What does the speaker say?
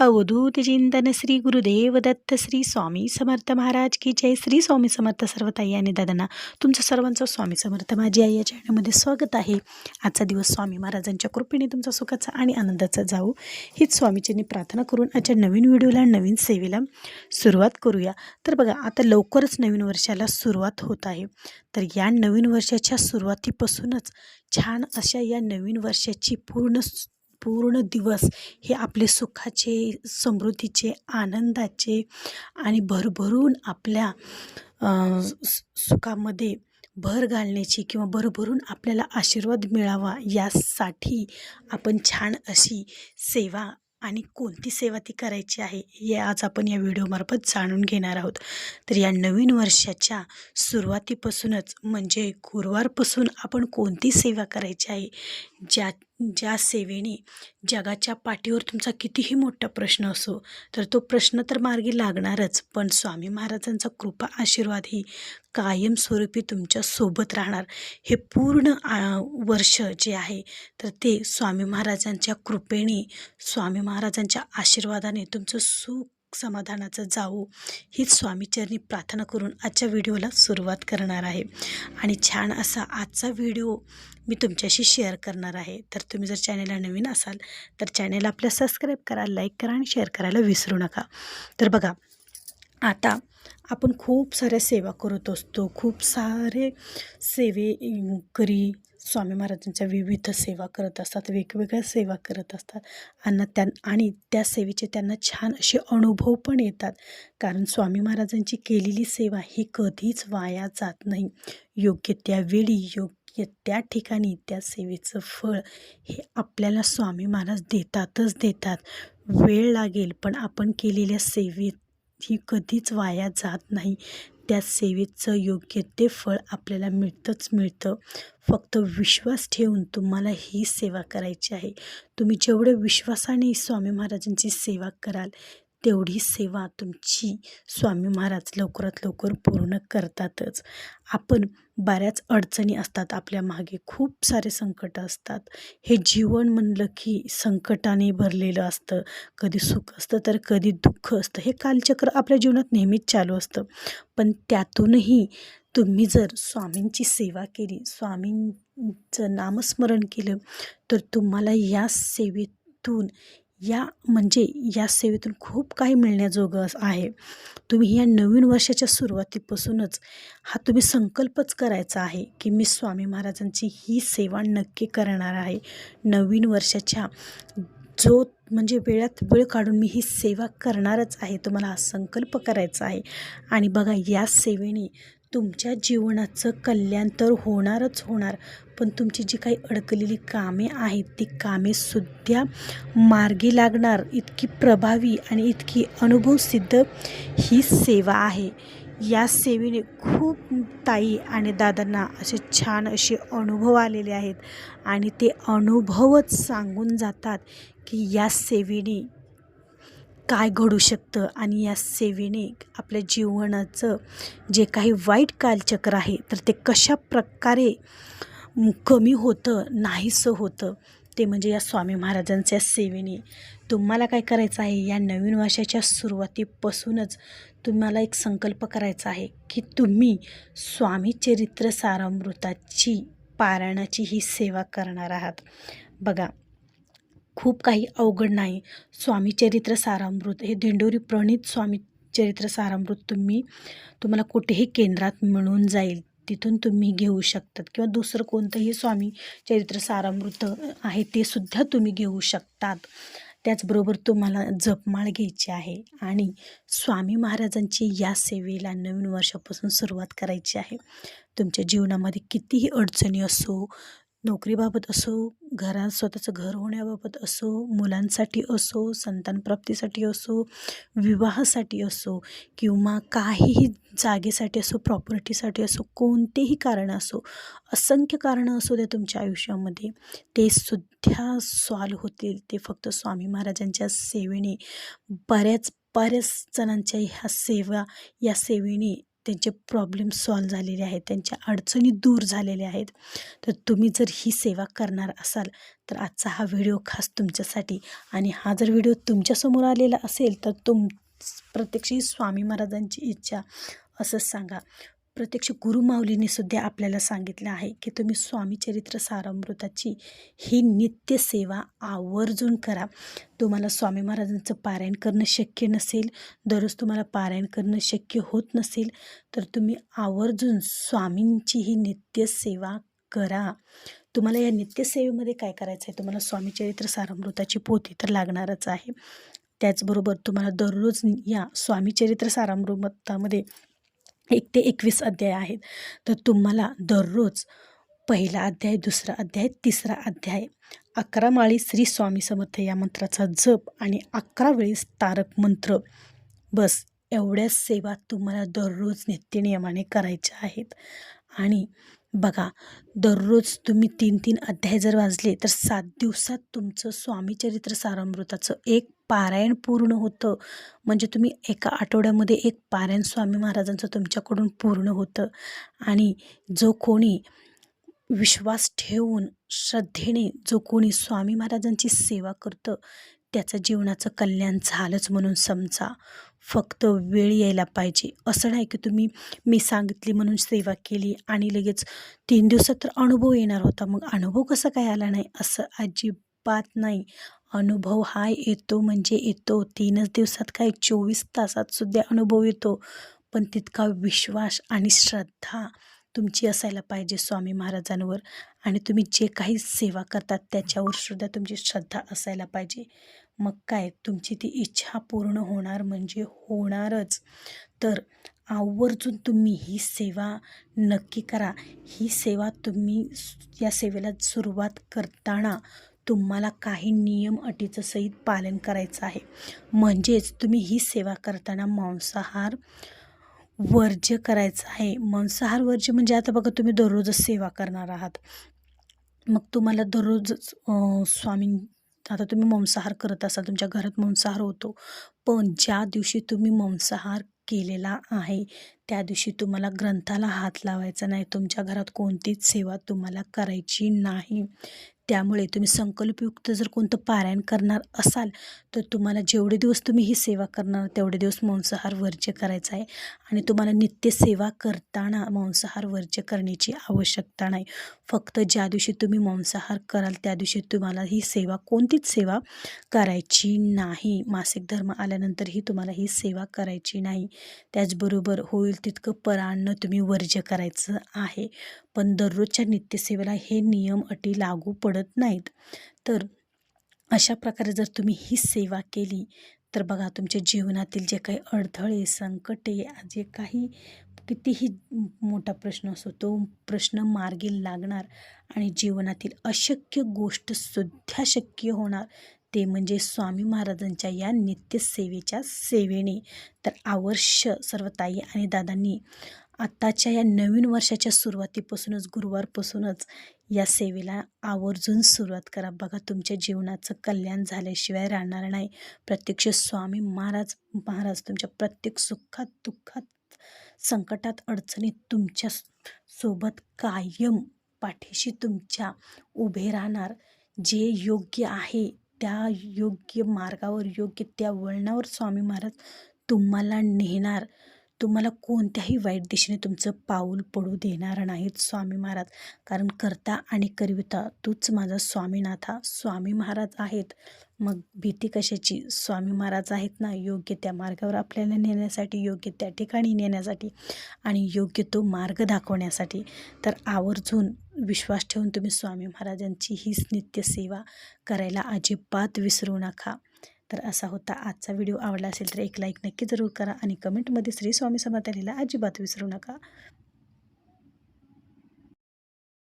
अवधूत चिंतन श्री गुरुदेव दत्त श्री स्वामी समर्थ महाराज की जय. श्री स्वामी समर्थ सर्व ताई आणि दादांना तुमचं सर्वांचं स्वामी समर्थ माझी आई या चॅनलमध्ये स्वागत आहे. आजचा दिवस स्वामी महाराजांच्या कृपेने तुमचा सुखाचा आणि आनंदाचा जाऊ. हीच स्वामीजींनी प्रार्थना करून आजच्या नवीन व्हिडिओला नवीन सेवेला सुरुवात करूया. तर बघा आता लवकरच नवीन वर्षाला सुरुवात होत आहे. तर या नवीन वर्षाच्या सुरुवातीपासूनच छान अशा या नवीन वर्षाची पूर्ण पूर्ण दिवस हे आपले सुखाचे समृद्धीचे आनंदाचे आणि भरभरून आपल्या सु- सुखामध्ये भर घालण्याची किंवा भरभरून आपल्याला आशीर्वाद मिळावा यासाठी आपण छान अशी सेवा आणि कोणती सेवा ती करायची आहे हे आज आपण या व्हिडिओमार्फत जाणून घेणार आहोत. तर या नवीन वर्षाच्या सुरुवातीपासूनच म्हणजे गुरुवारपासून आपण कोणती सेवा करायची आहे ज्या ज्या सेवेने जगाच्या पाठीवर तुमचा कितीही मोठा प्रश्न असो तर तो प्रश्न तर मार्गी लागणारच. पण स्वामी महाराजांचा कृपा आशीर्वाद ही कायमस्वरूपी तुमच्यासोबत राहणार. हे पूर्ण आ, वर्ष जे आहे तर ते स्वामी महाराजांच्या कृपेने स्वामी महाराजांच्या आशीर्वादाने तुमचं सुख समाधानाचं जाऊ हीच स्वामीचरणी प्रार्थना करून आजच्या व्हिडिओला सुरुवात करणार आहे. आणि छान असा आजचा व्हिडिओ मी तुमच्याशी शेअर करणार आहे. तर तुम्ही जर चॅनेलला नवीन असाल तर चॅनेल आपल्या सबस्क्राईब करा लाईक करा आणि शेअर करायला विसरू नका. तर बघा आता आपण खूप साऱ्या सेवा करत असतो. खूप सारे सेवे करी स्वामी महाराजांच्या विविध सेवा करत असतात वेगवेगळ्या सेवा करत असतात. आणि त्या आणि त्या सेवेचे त्यांना छान असे अनुभव पण येतात. कारण स्वामी महाराजांची केलेली सेवा ही कधीच वाया जात नाही. योग्य त्या वेळी योग्य त्या ठिकाणी त्या सेवेचं फळ हे आपल्याला स्वामी महाराज देतातच देतात. वेळ लागेल पण आपण केलेल्या सेवेत ही कधीच वाया जात नाही. त्या सेवेचं योग्य ते फळ आपल्याला मिळतंच मिळतं. फक्त विश्वास ठेवून तुम्हाला ही सेवा करायची आहे. तुम्ही जेवढं विश्वासाने स्वामी महाराजांची सेवा कराल तेवढी सेवा तुमची स्वामी महाराज लवकरात लवकर पूर्ण करतातच. आपण बऱ्याच अडचणी असतात आपल्या मागे खूप सारे संकट असतात. हे जीवन म्हणलं की संकटाने भरलेलं असतं. कधी सुख असतं तर कधी दुःख असतं. हे कालचक्र आपल्या जीवनात नेहमीच चालू असतं. पण त्यातूनही तुम्ही जर स्वामींची सेवा केली स्वामींचं नामस्मरण केलं तर तुम्हाला या सेवेतून या म्हणजे या सेवेतून खूप काही मिळण्याजोगं आहे. तुम्ही या नवीन वर्षाच्या सुरुवातीपासूनच हा तुम्ही संकल्पच करायचा आहे की मी स्वामी महाराजांची ही सेवा नक्की करणार आहे. नवीन वर्षाच्या जो म्हणजे वेळात वेळ काढून मी ही सेवा करणारच आहे तुम्हाला हा संकल्प करायचा आहे. आणि बघा या सेवेने तुमच्या जीवनाचं कल्याण तर होणारच होणार पण तुमची जी काही अडकलेली कामे आहेत ती कामेसुद्धा मार्गी लागणार. इतकी प्रभावी आणि इतकी अनुभवसिद्ध ही सेवा आहे. या सेवेने खूप ताई आणि दादांना असे छान असे अनुभव आलेले आहेत आणि ते अनुभवच सांगून जातात की या सेवेने काय घडू शकतं? आणि या सेवेने आपल्या जीवनाचं जे काही वाईट कालचक्र आहे तर ते कशा प्रकारे कमी होतं नाहीसं होतं ते म्हणजे या स्वामी महाराजांच्या सेवेने. तुम्हाला काय करायचं आहे? या नवीन वर्षाच्या सुरुवातीपासूनच तुम्हाला एक संकल्प करायचा आहे की तुम्ही स्वामी चरित्र सारामृताची पारायणाची ही सेवा करणार आहात. बघा खूप काही अवघड नाही. स्वामी चरित्र सारामृत हे दिंडोरी प्रणित स्वामी चरित्र सारामृत तुम्ही तुम्हाला कुठेही केंद्रात मिळून जाईल तिथून तुम्ही घेऊ शकतात. किंवा दुसरं कोणतंही स्वामी चरित्र सारामृत आहे ते सुद्धा तुम्ही घेऊ शकतात. त्याचबरोबर तुम्हाला जपमाळ घ्यायची आहे आणि स्वामी महाराजांची या सेवेला नवीन वर्षापासून सुरुवात करायची आहे. तुमच्या जीवनामध्ये कितीही अडचणी असो नोकरीबाबत असो घरात स्वतःचं घर होण्याबाबत असो मुलांसाठी असो संतानप्राप्तीसाठी असो विवाहासाठी असो किंवा काहीही जागेसाठी असो प्रॉपर्टीसाठी असो कोणतेही कारण असो असंख्य कारणं असू द्या तुमच्या आयुष्यामध्ये ते सुद्धा सॉल्व होतील. ते फक्त स्वामी महाराजांच्या सेवेने बऱ्याच बऱ्याच जणांच्या ह्या सेवा या सेवेने त्यांचे प्रॉब्लेम सॉल्व झालेले आहेत त्यांच्या अडचणी दूर झालेल्या आहेत. तर तुम्ही जर ही सेवा करणार असाल तर आजचा हा व्हिडिओ खास तुमच्यासाठी आणि हा जर व्हिडिओ तुमच्यासमोर आलेला असेल तर तुम प्रत्यक्ष स्वामी महाराजांची इच्छा असंच सांगा. प्रत्यक्ष गुरुमाऊलीने सुद्धा आपल्याला सांगितलं आहे की तुम्ही स्वामी चरित्र सारामृताची ही नित्य सेवा आवर्जून करा. तुम्हाला स्वामी महाराजांचं पारायण करणं शक्य नसेल दररोज तुम्हाला पारायण करणं शक्य होत नसेल तर तुम्ही आवर्जून स्वामींची ही नित्य सेवा करा. तुम्हाला या नित्यसेवेमध्ये काय करायचं आहे? तुम्हाला स्वामी चरित्र सारामृताची पोथी तर लागणारच आहे. त्याचबरोबर तुम्हाला दररोज या स्वामी चरित्र सारामृतामध्ये एक ते एकवीस अध्याय आहेत. तर तुम्हाला दररोज पहिला अध्याय दुसरा अध्याय तिसरा अध्याय अकरा माळी श्री स्वामी समर्थ या मंत्राचा जप आणि अकरा वेळेस तारक मंत्र. बस एवढ्याच सेवा तुम्हाला दररोज नित्यनियमाने करायच्या आहेत. आणि बघा दररोज तुम्ही तीन तीन अध्याय जर वाजले तर सात दिवसात तुमचं स्वामी चरित्र सारामृताचं एक पारायण पूर्ण होतं. म्हणजे तुम्ही एका आठवड्यामध्ये एक पारायण स्वामी महाराजांचं तुमच्याकडून पूर्ण होतं. आणि जो कोणी विश्वास ठेवून श्रद्धेने जो कोणी स्वामी महाराजांची सेवा करतं त्याचं जीवनाचं कल्याण झालंच म्हणून समजा. फक्त वेळ यायला पाहिजे. असं नाही की तुम्ही मी सांगितली म्हणून सेवा केली आणि लगेच तीन दिवसात तर अनुभव येणार होता. मग अनुभव कसा काय आला नाही? असं पाहत नाही. अनुभव हा येतो म्हणजे येतो. तीनच दिवसात काय चोवीस तासात सुद्धा अनुभव येतो. पण तितका विश्वास आणि श्रद्धा तुमची असायला पाहिजे स्वामी महाराजांवर. आणि तुम्ही जे काही सेवा करतात त्याच्यावर सुद्धा तुमची श्रद्धा असायला पाहिजे. मग काय? तुमची ती इच्छा पूर्ण होणार म्हणजे होणारच. तर आवर्जून तुम्ही ही सेवा नक्की करा. ही सेवा तुम्ही या सेवेला सुरुवात करताना तुम्हाला काही नियम अटीचं सहित पालन करायचं आहे. म्हणजेच तुम्ही ही सेवा करताना मांसाहार वर्ज्य करायचं आहे. मांसाहार वर्ज्य म्हणजे आता बघा तुम्ही दररोजच सेवा करणार आहात. मग तुम्हाला दररोजच स्वामी आता तुम्ही मांसाहार करत असाल तुमच्या घरात मांसाहार होतो. पण ज्या दिवशी तुम्ही मांसाहार केलेला आहे त्या दिवशी तुम्हाला ग्रंथाला हात लावायचा नाही. तुमच्या घरात कोणतीच सेवा तुम्हाला करायची नाही. त्यामुळे तुम्ही संकल्पयुक्त जर कोणतं पारायण करणार असाल तर तुम्हाला जेवढे दिवस तुम्ही ही सेवा करणार तेवढे दिवस मांसाहार वर्ज्य करायचा आहे. आणि तुम्हाला नित्य सेवा करताना मांसाहार वर्ज्य करण्याची आवश्यकता नाही. फक्त ज्या दिवशी तुम्ही मांसाहार कराल त्या दिवशी तुम्हाला ही सेवा कोणतीच सेवा करायची नाही. मासिक धर्म आल्यानंतरही तुम्हाला ही सेवा करायची नाही. त्याचबरोबर होईल तितकं परान्न तुम्ही वर्ज्य करायचं आहे. पण दररोजच्या नित्यसेवेला हे नियम अटी लागू पडत नाहीत. तर अशा प्रकारे जर तुम्ही ही सेवा केली तर बघा तुमच्या जीवनातील जे काही अडथळे संकटे जे काही कितीही मोठा प्रश्न असो तो प्रश्न मार्गी लागणार आणि जीवनातील अशक्य गोष्टसुद्धा शक्य होणार ते म्हणजे स्वामी महाराजांच्या या नित्यसेवेच्या सेवेने. तर आवर्ष सर्व ताई आणि दादांनी आत्ताच्या या नवीन वर्षाच्या सुरुवातीपासूनच गुरुवारपासूनच या सेवेला आवर्जून सुरुवात करा. बघा तुमच्या जीवनाचं कल्याण झाल्याशिवाय राहणार नाही. प्रत्यक्ष स्वामी महाराज महाराज तुमच्या प्रत्येक सुखात दुःखात संकटात अडचणीत तुमच्यासोबत कायम पाठीशी तुमच्या उभे राहणार. जे योग्य आहे त्या योग्य मार्गावर योग्य त्या वळणावर स्वामी महाराज तुम्हाला नेणार. तुम्हाला कोणत्याही वाईट दिशेने तुमचं पाऊल पडू देणार नाहीत स्वामी महाराज. कारण करता आणि करविता तूच माझा स्वामीनाथा स्वामी महाराज आहेत. मग भीती कशाची? स्वामी महाराज आहेत ना योग्य त्या मार्गावर आपल्याला नेण्यासाठी योग्य त्या ठिकाणी नेण्यासाठी आणि योग्य तो मार्ग दाखवण्यासाठी. तर आवर्जून विश्वास ठेवून तुम्ही स्वामी महाराजांची हीच नित्यसेवा करायला अजिबात विसरू नका. तर असा होता आजचा व्हिडिओ. आवडला असेल तर एक लाईक नक्की जरूर करा आणि कमेंटमध्ये श्री स्वामी समर्थ लिहिला अजिबात विसरू नका.